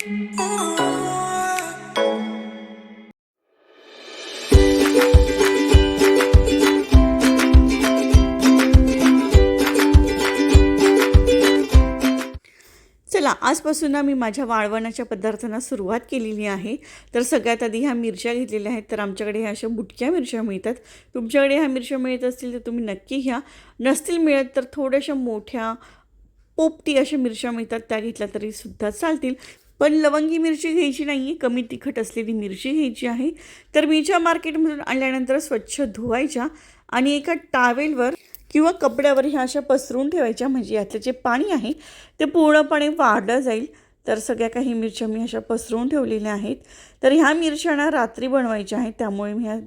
चला आजपासून मी माझ्या वाळवणाच्या पदार्थांना सुरुवात केलेली आहे. तर सगळ्यात आधी ह्या मिरच्या घेतलेल्या आहेत. तर आमच्याकडे ह्या अशा बुटक्या मिरच्या मिळतात. तुमच्याकडे ह्या मिरच्या मिळत असतील तर तुम्ही नक्की घ्या नसतील मिळत तर थोड्याशा मोठ्या पोपटी अशा मिरच्या मिळतात. त्या घेतल्या तरी सुद्धा चालतील. पण लवंगी मिरची घ्यायची नाही आहे कमी तिखट असलेली मिरची घ्यायची आहे. तर मिरच्या मार्केटमधून आणल्यानंतर स्वच्छ धुवायच्या आणि एका टावेलवर किंवा कपड्यावर ह्या अशा पसरून ठेवायच्या. म्हणजे यातलं जे पाणी आहे ते पूर्णपणे वाढलं जाईल. तर सगळ्या काही मिरच्या मी अशा पसरवून ठेवलेल्या आहेत. तर ह्या मिरच्यांना रात्री बनवायच्या आहेत त्यामुळे मी ह्या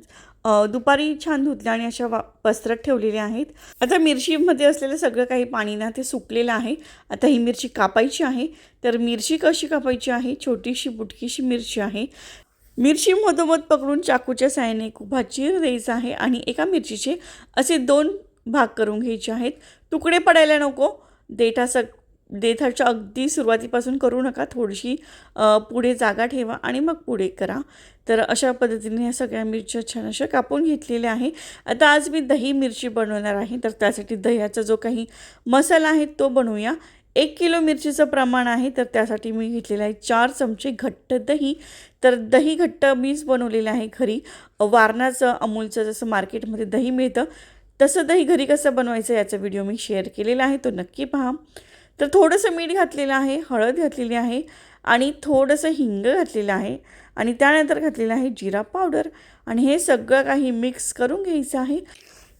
दुपारी छान धुतल्या आणि अशा वा पसरत ठेवलेल्या आहेत. आता मिरचीमध्ये असलेलं सगळं काही पाणी ना ते सुकलेलं आहे. आता ही मिरची कापायची आहे. तर मिरची कशी कापायची आहे? छोटीशी बुटकीशी मिरची आहे. मिरची मधोमध पकडून चाकूच्या साहाय्याने खूप चीर द्यायचा आहे आणि एका मिरचीचे असे दोन भाग करून घ्यायचे आहेत. तुकडे पडायला नको. देठाचा देठाच्या अगदी सुरुवातीपासून करू नका थोडीशी पुढे जागा ठेवा आणि मग पुढे करा. तर अशा पद्धतीने ह्या सगळ्या मिरच्या छान अशा कापून घेतलेल्या आहे. आता आज मी दही मिरची बनवणार आहे. तर त्यासाठी दह्याचा जो काही मसाला आहे तो बनवूया. एक किलो मिरचीचं प्रमाण आहे तर त्यासाठी मी घेतलेलं आहे चार चमचे घट्ट दही. तर दही घट्ट मीच बनवलेलं आहे घरी. वारणाचं अमूलचं जसं मार्केटमध्ये दही मिळतं तसं दही घरी कसं बनवायचं याचा व्हिडिओ मी शेअर केलेला आहे तो नक्की पहा. तर थोडंसं मीठ घातलेलं आहे हळद घातलेली आहे आणि थोडंसं हिंग घातलेलं आहे आणि त्यानंतर घातलेलं आहे जिरा पावडर. आणि हे सगळं काही मिक्स करून घ्यायचं आहे.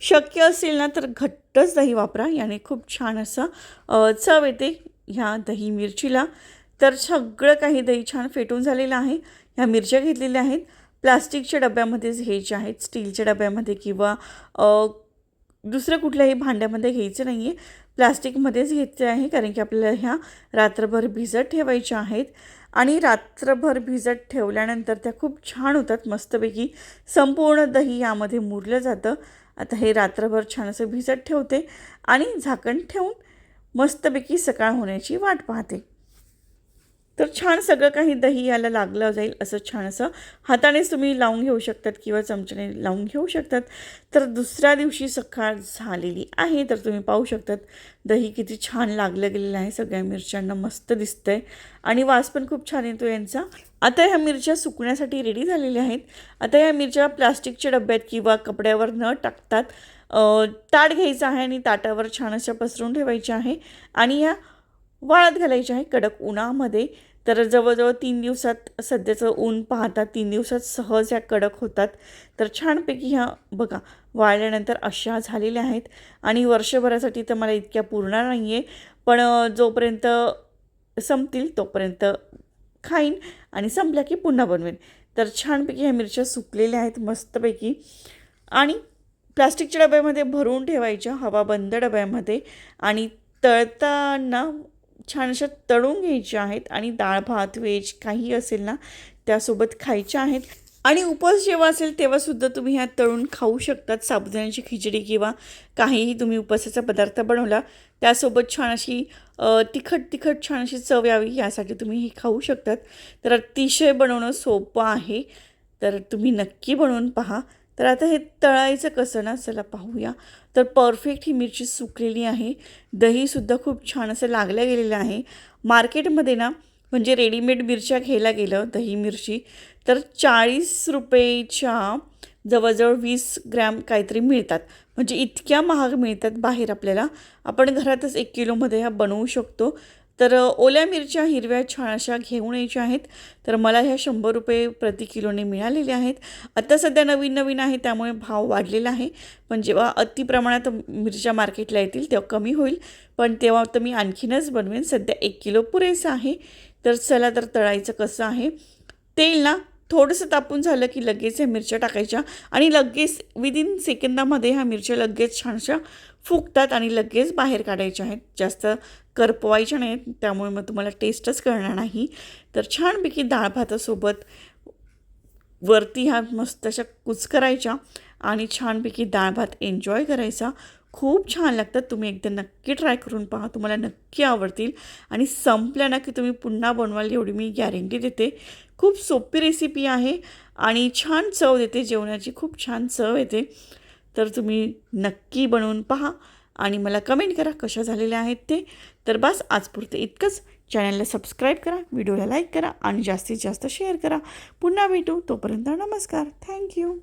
शक्य असेल ना तर घट्टच दही वापरा. याने खूप छान असं चव येते ह्या दही मिरचीला. तर सगळं काही दही छान फेटून झालेलं आहे. ह्या मिरच्या घेतलेल्या आहेत. प्लास्टिकच्या डब्यामध्येच हे जे आहेत स्टीलच्या डब्यामध्ये किंवा दुसऱ्या कुठल्याही भांड्यामध्ये घ्यायचं नाही आहे प्लास्टिकमध्येच घ्यायचं आहे कारण की आपल्याला ह्या रात्रभर भिजत ठेवायच्या आहेत. आणि रात्रभर भिजत ठेवल्यानंतर त्या खूप छान होतात मस्तपैकी संपूर्ण दही यामध्ये मुरलं जातं. आता हे रात्रभर छान असं भिजत ठेवते आणि झाकण ठेवून मस्तपैकी सकाळ होण्याची वाट पाहते. तर छान सगळं काही दही याला लागलं जाईल असं छान असं हातानेच तुम्ही लावून घेऊ शकतात किंवा चमच्याने लावून घेऊ शकतात. तर दुसऱ्या दिवशी सकाळ झालेली आहे तर तुम्ही पाहू शकतात दही किती छान लागलं गेलेलं आहे. सगळ्या मिरच्यांना मस्त दिसतंय आणि वास पण खूप छान येतो यांचा. आता ह्या मिरच्या सुकण्यासाठी रेडी झालेल्या आहेत. आता ह्या मिरच्या प्लास्टिकच्या डब्यात किंवा कपड्यावर न टाकतात. ताट घ्यायचं आहे आणि ताटावर छान अशा पसरून ठेवायच्या आहे. आणि ह्या वाळत घालायची आहे कडक उन्हामध्ये. तर जवळजवळ तीन दिवसात सध्याचं ऊन पाहता तीन दिवसात सहज या कडक होतात. तर छानपैकी ह्या बघा वाळल्यानंतर अशा झालेल्या आहेत. आणि वर्षभरासाठी तर मला इतक्या पुरणार नाही आहे पण जोपर्यंत संपतील तोपर्यंत खाईन आणि संपल्या की पुन्हा बनवेन. तर छानपैकी ह्या मिरच्या सुकलेल्या आहेत मस्तपैकी. आणि प्लास्टिकच्या डब्यामध्ये भरून ठेवायच्या हवा बंद डब्यामध्ये. आणि तळताना छान अशा तळून घ्यायच्या आहेत आणि डाळ भात व्हेज काही असेल ना त्यासोबत खायच्या आहेत. आणि उपवास जेव्हा असेल तेव्हासुद्धा तुम्ही ह्या तळून खाऊ शकतात. साबुदाण्याची खिचडी किंवा काहीही तुम्ही उपवासाचा पदार्थ बनवला त्यासोबत छान अशी तिखट तिखट छान अशी चव यावी यासाठी तुम्ही हे खाऊ शकतात. तर अतिशय बनवणं सोपं आहे. तर तुम्ही नक्की बनवून पहा. तर आता हे तळायचं कसं ना चला पाहूया. तर परफेक्ट ही मिरची सुकलेली आहे. दहीसुद्धा खूप छान असं लागलं गेलेलं आहे. मार्केटमध्ये ना म्हणजे रेडीमेड मिरच्या घ्यायला गेलं दही मिरची तर चाळीस रुपयेच्या जवळजवळ वीस ग्रॅम काहीतरी मिळतात. म्हणजे इतक्या महाग मिळतात बाहेर आपल्याला. आपण घरातच एक किलोमध्ये ह्या बनवू शकतो. तर ओल्या मिरच्या हिरव्या छान अशा घेऊन यायच्या आहेत. तर मला ह्या शंभर रुपये प्रति किलोने मिळालेल्या आहेत. आता सध्या नवीन नवीन आहे त्यामुळे भाव वाढलेला आहे. पण जेव्हा अति प्रमाणात मिरच्या मार्केटला येतील तेव्हा कमी होईल. पण तेव्हा तर मी आणखीनच बनवेन. सध्या एक किलो पुरेसं आहे. तर चला तर तळायचं कसं आहे? तेल ना थोडंसं तापून झालं की लगेच ह्या मिरच्या टाकायच्या. आणि लगेच विदिन सेकंदामध्ये ह्या मिरच्या लगेच छानशा फुगतात आणि लगेच बाहेर काढायच्या आहेत. जास्त करपवायच्या नाहीत. त्यामुळे मग तुम्हाला टेस्टच कळणार नाही. तर छानपैकी डाळ भातासोबत वरती ह्या मस्त अशा कुच करायच्या आणि छानपैकी डाळ भात एन्जॉय करायचा. खूप छान लागतात. तुम्ही एकदा नक्की ट्राय करून पहा. तुम्हाला नक्की आवडतील. आणि संपल्या ना की तुम्ही पुन्हा बनवाल एवढी मी गॅरंटी देते. खूप सोपी रेसिपी आहे. आणि छान चव देते. जेवणाची खूप छान चव येते. तर तुम्ही नक्की बनवून पहा आणि मला कमेंट करा कशा झालेल्या आहेत ते. तर बस आजपुरते इतकंच. चॅनलला सबस्क्राईब करा व्हिडिओला लाईक करा आणि जास्तीत जास्त शेअर करा. पुन्हा भेटू तोपर्यंत नमस्कार. थँक्यू